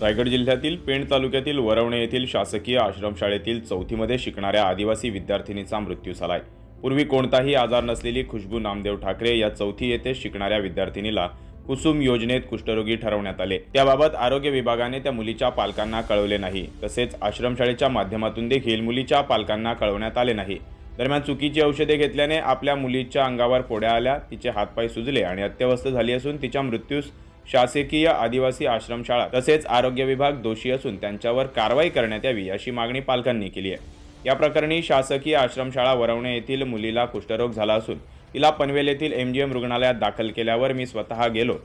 रायगड जिल्ह्यातील पेण तालुक्यातील वरवणे येथील शासकीय आश्रमशाळेतील चौथीमध्ये शिकणाऱ्या आदिवासी विद्यार्थिनीचा मृत्यू झालाय. पूर्वी कोणताही आजार नसलेली खुशबू नामदेव ठाकरे या चौथी येथे शिकणाऱ्या विद्यार्थिनीला कुसुम योजनेत कुष्ठरोगी ठरवण्यात आले. त्याबाबत आरोग्य विभागाने त्या मुलीच्या पालकांना कळवले नाही. तसेच आश्रमशाळेच्या माध्यमातून देखील मुलीच्या पालकांना कळवण्यात आले नाही. दरम्यान चुकीची औषधे घेतल्याने आपल्या मुलीच्या अंगावर फोड्या आल्या तिचे हातपाय सुजले आणि अत्यवस्थ झाली असून तिच्या मृत्यूस शासकीय आदिवासी आश्रमशाळा तसेच आरोग्य विभाग दोषी असून त्यांच्यावर कारवाई करण्यात यावी अशी मागणी पालकांनी केली आहे. या प्रकरणी शासकीय आश्रमशाळा वरवणे येथील मुलीला कुष्ठरोग झाला असून तिला पनवेल येथील एम जी एम रुग्णालयात दाखल केल्यावर मी स्वतः गेलो.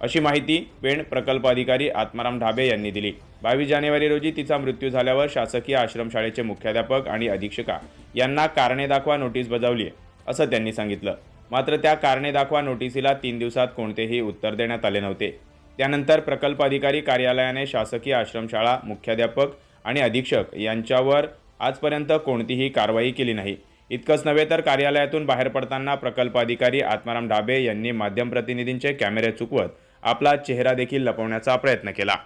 अशी माहिती पेण प्रकल्प अधिकारी आत्माराम ढाबे यांनी दिली. बावीस जानेवारी रोजी तिचा मृत्यू झाल्यावर शासकीय आश्रमशाळेचे मुख्याध्यापक आणि अधीक्षका यांना कारणे दाखवा नोटीस बजावली आहे असं त्यांनी सांगितलं. मात्र त्या कारणे दाखवा नोटिसीला तीन दिवसात कोणतेही उत्तर देण्यात आले नव्हते. त्यानंतर प्रकल्प अधिकारी कार्यालयाने शासकीय आश्रमशाळा मुख्याध्यापक आणि अधीक्षक यांच्यावर आजपर्यंत कोणतीही कारवाई केली नाही. इतकंच नव्हे तर कार्यालयातून बाहेर पडताना प्रकल्प अधिकारी आत्माराम ढाबे यांनी माध्यम प्रतिनिधींचे कॅमेरे चुकवत आपला चेहरा देखील लपवण्याचा प्रयत्न केला.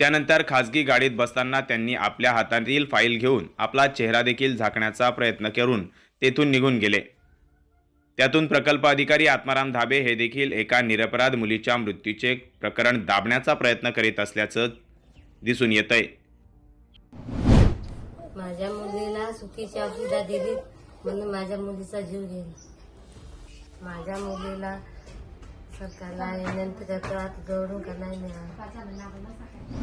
त्यानंतर खासगी गाडीत बसताना त्यांनी आपल्या हातातील फाईल घेऊन आपला चेहरा देखील झाकण्याचा प्रयत्न करून तेथून निघून गेले. त्यातून प्रकल्प अधिकारी आत्माराम धाबे हे देखील एका निरपराध मुलीच्या मृत्यूचे प्रकरण दाबण्याचा प्रयत्न करीत असल्याचं दिसून येतंय. माझ्या मुलीला सुखीची औषधा दिली म्हणून माझ्या मुलीचा जीव घेईल माझ्या मुलीला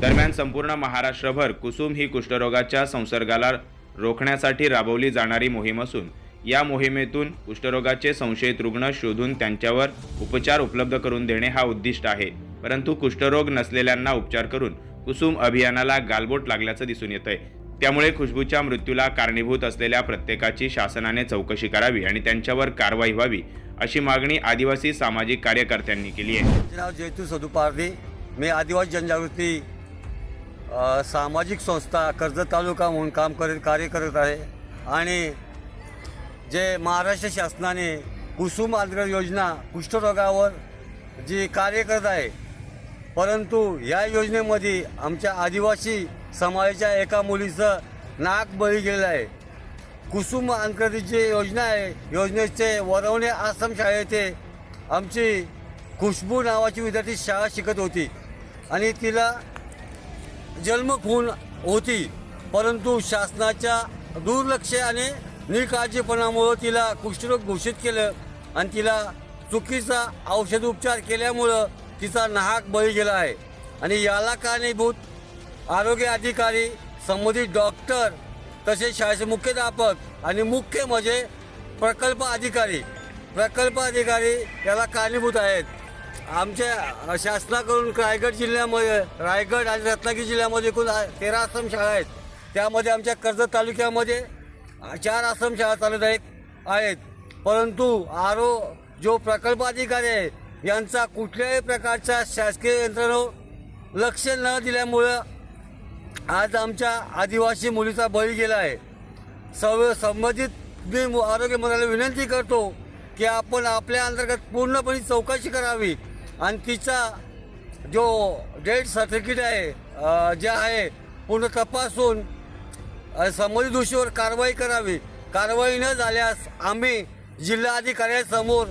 दरम्यान संपूर्ण महाराष्ट्रभर कुसुम ही कुष्ठरोगाच्या संसर्गाला रोखण्यासाठी राबवली जाणारी मोहीम असून या मोहिमेतून कुष्ठरोगाचे संशयित रुग्ण शोधून त्यांच्यावर उपचार उपलब्ध करून देणे हा उद्दिष्ट आहे. परंतु कुष्ठरोग नसलेल्यांना उपचार करून कुसुम अभियानाला गालबोट लागल्याचं दिसून येतंय. त्यामुळे खुशबूच्या मृत्यूला कारणीभूत असलेल्या प्रत्येकाची शासनाने चौकशी करावी आणि त्यांच्यावर कारवाई व्हावी अशी मागणी आदिवासी सामाजिक कार्यकर्त्यांनी केली आहे. नाव जयतू सदू मी आदिवासी जनजागृती सामाजिक संस्था कर्जत तालुका म्हणून काम करत कार्य करत आहे. आणि जे महाराष्ट्र शासनाने कुसुम आग्रह योजना कुष्ठरोगावर जी कार्य करत आहे परंतु या योजनेमध्ये आमच्या आदिवासी समाजाच्या एका मुलीचं नाक बळी गेलेलं आहे. कुसुम अंतर्गत योजना आहे. योजनेचे वरवणे आश्रम शाळेचे आमची खुशबू नावाची विद्यार्थी शाळा शिकत होती. आणि तिला जन्मखून होती. परंतु शासनाच्या दुर्लक्ष आणि निकाळजीपणामुळं तिला कुष्ठरोग घोषित केलं आणि तिला चुकीचा औषध उपचार केल्यामुळं तिचा नाहक बळी गेला आहे. आणि याला कारणीभूत आरोग्य अधिकारी संबंधित डॉक्टर तसेच शाळेचे मुख्याध्यापक आणि मुख्य म्हणजे प्रकल्प अधिकारी. प्रकल्प अधिकारी याला कारणीभूत आहेत. आमच्या शासनाकडून रायगड जिल्ह्यामध्ये रायगड आणि रत्नागिरी जिल्ह्यामध्ये एकूण तेरा आश्रमशाळा आहेत. त्यामध्ये आमच्या कर्जत तालुक्यामध्ये चार आश्रमशाळा चालत आहेत आहेत. परंतु आरो जो प्रकल्प अधिकारी आहे यांचा कुठल्याही प्रकारच्या शासकीय यंत्रणा लक्ष न दिल्यामुळं आज आमच्या आदिवासी मुलीचा बळी गेला आहे. सर्व संबंधित मी आरोग्य मंत्र्याला विनंती करतो की आपण आपल्या अंतर्गत पूर्णपणे चौकशी करावी. आणि तिचा जो डेट सर्टिफिकेट आहे जे आहे पूर्ण तपासून संबंधित दोषीवर कारवाई करावी. कारवाई न झाल्यास आम्ही जिल्हाधिकाऱ्यासमोर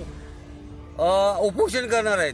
उपोषण करणार आहेत.